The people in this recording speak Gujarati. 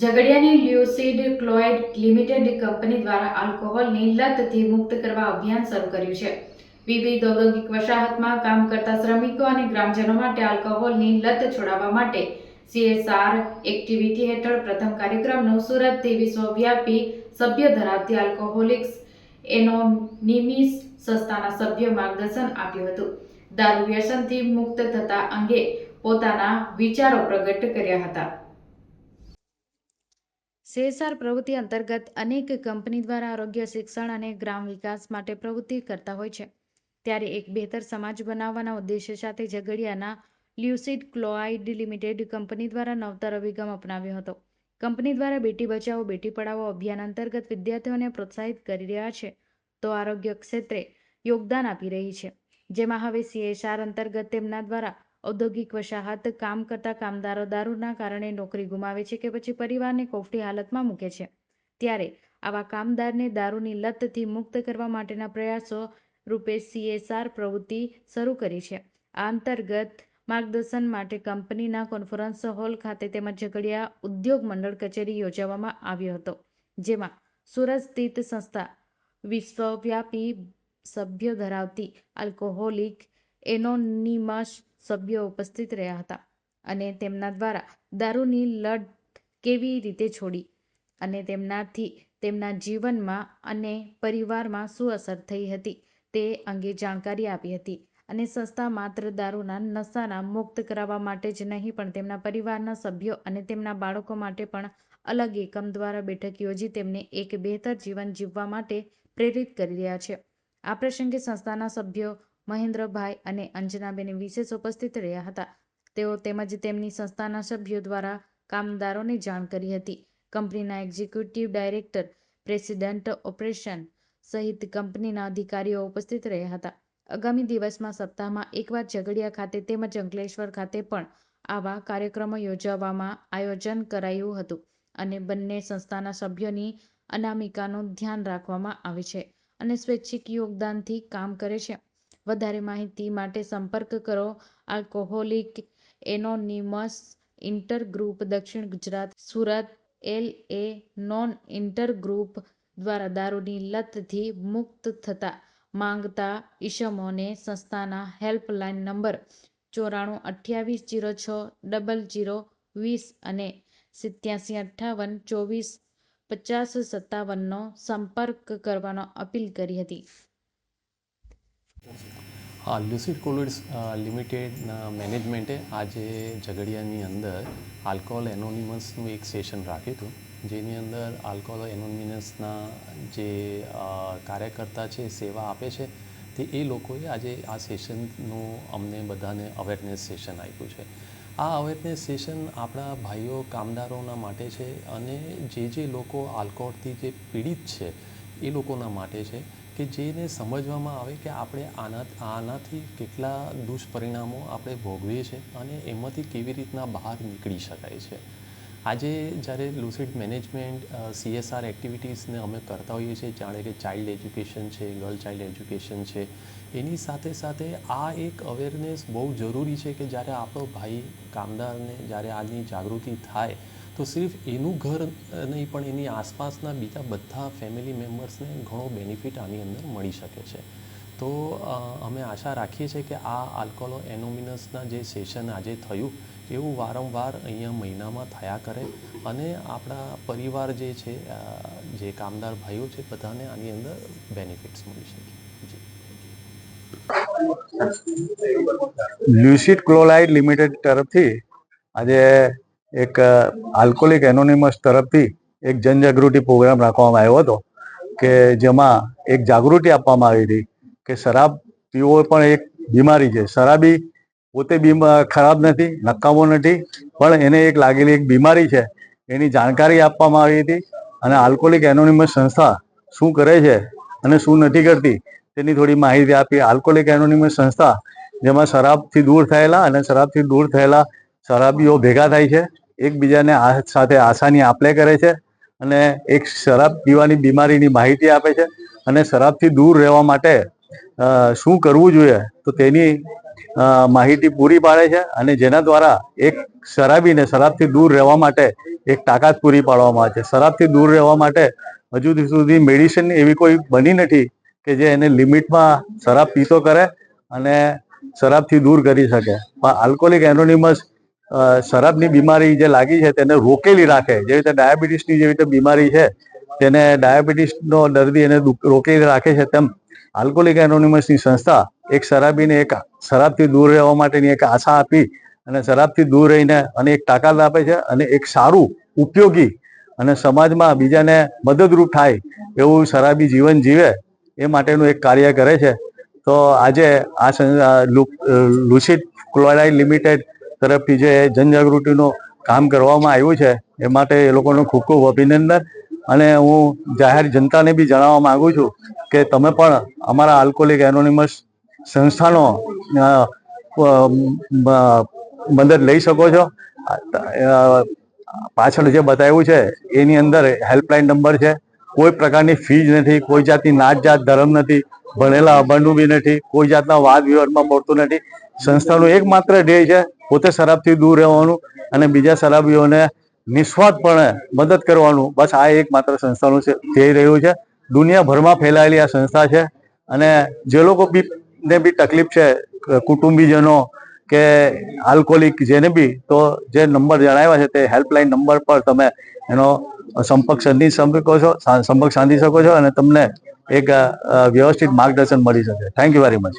ઝઘડિયાની લ્યુસિડ ક્લોઇડ લિમિટેડ કંપની દ્વારા આલ્કોહોલની લતથી મુક્ત કરવા અભિયાન શરૂ કર્યું છે. વિવિધ ઔદ્યોગિક વસાહતમાં કામ કરતા શ્રમિકો અને ગ્રામજનો માટે આલ્કોહોલની લત છોડાવવા માટે સીએસઆર એક્ટિવિટી હેઠળ પ્રથમ કાર્યક્રમનું સુરતથી વિશ્વવ્યાપી સભ્ય ધરાવતી આલ્કોહોલિક્સ એનોનિમિસ સંસ્થાના સભ્ય માર્ગદર્શન આપ્યું હતું. દારૂ વ્યસનથી મુક્ત થતા અંગે પોતાના વિચારો પ્રગટ કર્યા હતા. સીએસઆર પ્રવૃત્તિ અંતર્ગત અનેક કંપની દ્વારા આરોગ્ય, શિક્ષણ અને ગ્રામ વિકાસ માટે પ્રવૃત્તિ કરતા હોય છે. ત્યારે એક બહેતર સમાજ બનાવવાના ઉદ્દેશ્ય સાથે ઝઘડિયાના લ્યુસિડ ક્લોઆઇડ લિમિટેડ કંપની દ્વારા નવતર અભિગમ અપનાવ્યો હતો. કંપની દ્વારા બેટી બચાવો, બેટી પઢાઓ અભિયાન અંતર્ગત વિદ્યાર્થીઓને પ્રોત્સાહિત કરી રહ્યા છે. તો આરોગ્ય ક્ષેત્રે યોગદાન આપી રહી છે. જેમાં હવે સીએસઆર અંતર્ગત તેમના દ્વારા ઔદ્યોગિક વસાહત કામ કરતા કામદારો દારૂના કારણે નોકરી ગુમાવે છે કે પછી પરિવારને કોફટી હાલતમાં મૂકે છે. ત્યારે આવા કામદારને દારૂની લતથી મુક્ત કરવા માટેના પ્રયાસો રૂપે સીએસઆર પ્રવૃત્તિ શરૂ કરી છે. આ અંતર્ગત માર્ગદર્શન માટે કંપનીના કોન્ફરન્સ હોલ ખાતે તેમજ ઝઘડિયા ઉદ્યોગ મંડળ કચેરી યોજવામાં આવ્યો હતો, જેમાં સુરત સ્થિત સંસ્થા વિશ્વવ્યાપી સભ્ય ધરાવતી આલ્કોહોલિક એનોનિમસ સભ્યો ઉપસ્થિત રહ્યા હતા અને તેમના દ્વારા દારૂની લત કેવી રીતે છોડી અને તેમનાથી તેમના જીવનમાં અને પરિવારમાં શું અસર થઈ હતી તે અંગે જાણકારી આપી હતી અને સંસ્થા માત્ર દારૂના નશાના મુક્ત કરાવવા માટે જ નહીં, પણ તેમના પરિવારના સભ્યો અને તેમના બાળકો માટે પણ અલગ એકમ દ્વારા બેઠક યોજી તેમને એક બહેતર જીવન જીવવા માટે પ્રેરિત કરી રહ્યા છે. આ પ્રસંગે સંસ્થાના સભ્યો મહેન્દ્રભાઈ અને અંજનાબેન વિશેષ ઉપસ્થિત રહ્યા હતા. તેઓ તેમજ તેમની સંસ્થાના સભ્યો દ્વારા કામદારોને જાણ કરી હતી. કંપનીના એક્ઝિક્યુટિવ ડાયરેક્ટર, પ્રેસિડેન્ટ ઓપરેશન સહિત કંપનીના અધિકારીઓ ઉપસ્થિત રહ્યા હતા. આગામી દિવસમાં સપ્તાહમાં એકવાર ઝઘડિયા ખાતે તેમજ અંકલેશ્વર ખાતે પણ આવા કાર્યક્રમો યોજવામાં આયોજન કરાયું હતું અને બંને સંસ્થાના સભ્યોની અનામિકાનું ધ્યાન રાખવામાં આવે છે અને સ્વૈચ્છિક યોગદાનથી કામ કરે છે. વધારે માહિતી માટે સંપર્ક કરો. આલ્કોહોલિક એનોનિમસ ઇન્ટર ગ્રુપ દક્ષિણ Gujarat, Surat, Al-Anon inter group દ્વારા દારૂની લતથી મુક્ત થતા માંગતા ઈસમોને સંસ્થાના હેલ્પલાઇન નંબર ચોરાણું અઠ્યાવીસ જીરો છ ડબલ જીરો વીસ અને સિત્યાસી અઠ્ઠાવન ચોવીસ પચાસ સત્તાવનનો સંપર્ક કરવાનો અપીલ કરી હતી. હા, લ્યુસિડ કોલિડ્સ લિમિટેડના મેનેજમેન્ટે આજે ઝઘડિયાની અંદર આલ્કોહોલ એનોનિમસનું એક સેશન રાખ્યું હતું, જેની અંદર આલ્કોહોલ એનોનિમસના જે કાર્યકર્તા છે, સેવા આપે છે, તે એ લોકોએ આજે આ સેશનનું અમને બધાને અવેરનેસ સેશન આપ્યું છે. આ અવેરનેસ સેશન આપણા ભાઈઓ, કામદારોના માટે છે અને જે જે લોકો આલ્કોહોલથી જે પીડિત છે, એ લોકોના માટે છે. કે જેને સમજવામાં આવે કે આપણે આના આનાથી કેટલા દુષ્પરિણામો આપણે ભોગવીએ છીએ અને એમાંથી કેવી રીતના બહાર નીકળી શકાય છે. આજે જ્યારે લુસિડ મેનેજમેન્ટ સીએસઆર એક્ટિવિટીઝને અમે કરતા હોઈએ છીએ, જાણે કે ચાઇલ્ડ એજ્યુકેશન છે, ગર્લ ચાઇલ્ડ એજ્યુકેશન છે, એની સાથે સાથે આ એક અવેરનેસ બહુ જરૂરી છે કે જ્યારે આપણો ભાઈ કામદારને જ્યારે આની જાગૃતિ થાય તો સિર્ફ એનું ઘર નહીં, પણ એની આસપાસના બીજા બધા ફેમિલી મેમ્બર્સને ઘણો બેનિફિટ આની અંદર મળી શકે છે. તો અમે આશા રાખીએ છીએ કે આ આલ્કોહોલ એનોમિનસના જે સેશન આજે થયું, એવું વારંવાર અહીંયા મહિનામાં થયા કરે અને આપણા પરિવાર જે છે જે કામદાર ભાઈઓ છે, બધાને આની અંદર બેનિફિટ્સ મળી શકે. લ્યુસિડ ક્લોલાઇડ લિમિટેડ તરફથી આજે એક આલ્કોહોલિક એનોનિમસ તરફથી એક જનજાગૃતિ પ્રોગ્રામ રાખવામાં આવ્યો હતો કે જેમાં એક જાગૃતિ આપવામાં આવી હતી કે શરાબ પીવો પણ એક બીમારી છે. શરાબી પોતે ખરાબ નથી, નકામો નથી, પણ એને એક લાગેલી એક બીમારી છે. એની જાણકારી આપવામાં આવી હતી અને આલ્કોહોલિક એનોનિમસ સંસ્થા શું કરે છે અને શું નથી કરતી તેની થોડી માહિતી આપી. આલ્કોહોલિક એનોનિમસ સંસ્થા જેમાં શરાબથી દૂર થયેલા અને શરાબથી દૂર થયેલા શરાબીઓ ભેગા થાય છે. એકબીજાને સાથે આશાની આપલે કરે છે અને એક શરાબ પીવાની બીમારીની માહિતી આપે છે અને શરાબથી દૂર રહેવા માટે શું કરવું જોઈએ તો તેની માહિતી પૂરી પાડે છે અને જેના દ્વારા એક શરાબીને શરાબથી દૂર રહેવા માટે એક તાકાત પૂરી પાડવામાં આવે છે. શરાબથી દૂર રહેવા માટે હજુ સુધી મેડિસિન એવી કોઈ બની નથી કે જે એને લિમિટમાં શરાબ પીતો કરે અને શરાબથી દૂર કરી શકે. પણ આલ્કોહોલિક એનોનિમસ શરાબની બીમારી જે લાગી છે તેને રોકેલી રાખે. જેવી રીતે ડાયાબિટીસની જેવી રીતે બીમારી છે, તેને ડાયાબિટીસનો દર્દી એને રોકેલી રાખે છે તેમ આલ્કોહોલિક એનોનિમસની સંસ્થા એક શરાબીને એક શરાબથી દૂર રહેવા માટેની એક આશા આપી અને શરાબથી દૂર રહીને અને એક તાકાત આપે છે અને એક સારું, ઉપયોગી અને સમાજમાં બીજાને મદદરૂપ થાય એવું શરાબી જીવન જીવે એ માટેનું એક કાર્ય કરે છે. તો આજે આ લુસિડ ક્લોરાઇડ લિમિટેડ તરફથી જે જનજાગૃતિનું કામ કરવામાં આવ્યું છે, એ માટે એ લોકોનું ખૂબ ખૂબ અભિનંદન. અને હું જાહેર જનતાને બી જણાવવા માગું છું કે તમે પણ અમારા આલ્કોહોલિક એનોનિમસ સંસ્થાનો મદદ લઈ શકો છો. પાછળ જે બતાવ્યું છે, એની અંદર હેલ્પલાઇન નંબર છે. કોઈ પ્રકારની ફીજ નથી, કોઈ જાતની નાત જાત ધર્મ નથી, ભણેલા અભણનું બી નથી, કોઈ જાતના વાદ વિવાદમાં પડતું નથી. સંસ્થાનું એકમાત્ર ધ્યેય છે પોતે શરાબથી દૂર રહેવાનું અને બીજા શરાબીઓને નિસ્વાર્થપણે મદદ કરવાનું. બસ આ એકમાત્ર સંસ્થાનું ધ્યેય રહ્યું છે. દુનિયાભરમાં ફેલાયેલી આ સંસ્થા છે અને જે લોકો બી ને બી તકલીફ છે, કુટુંબીજનો કે આલ્કોહોલિક જેને બી, તો જે નંબર જણાવ્યા છે તે હેલ્પલાઇન નંબર પર તમે એનો સંપર્ક સાધી શકો છો સંપર્ક સાધી શકો છો અને તમને એક વ્યવસ્થિત માર્ગદર્શન મળી શકે. Thank you very much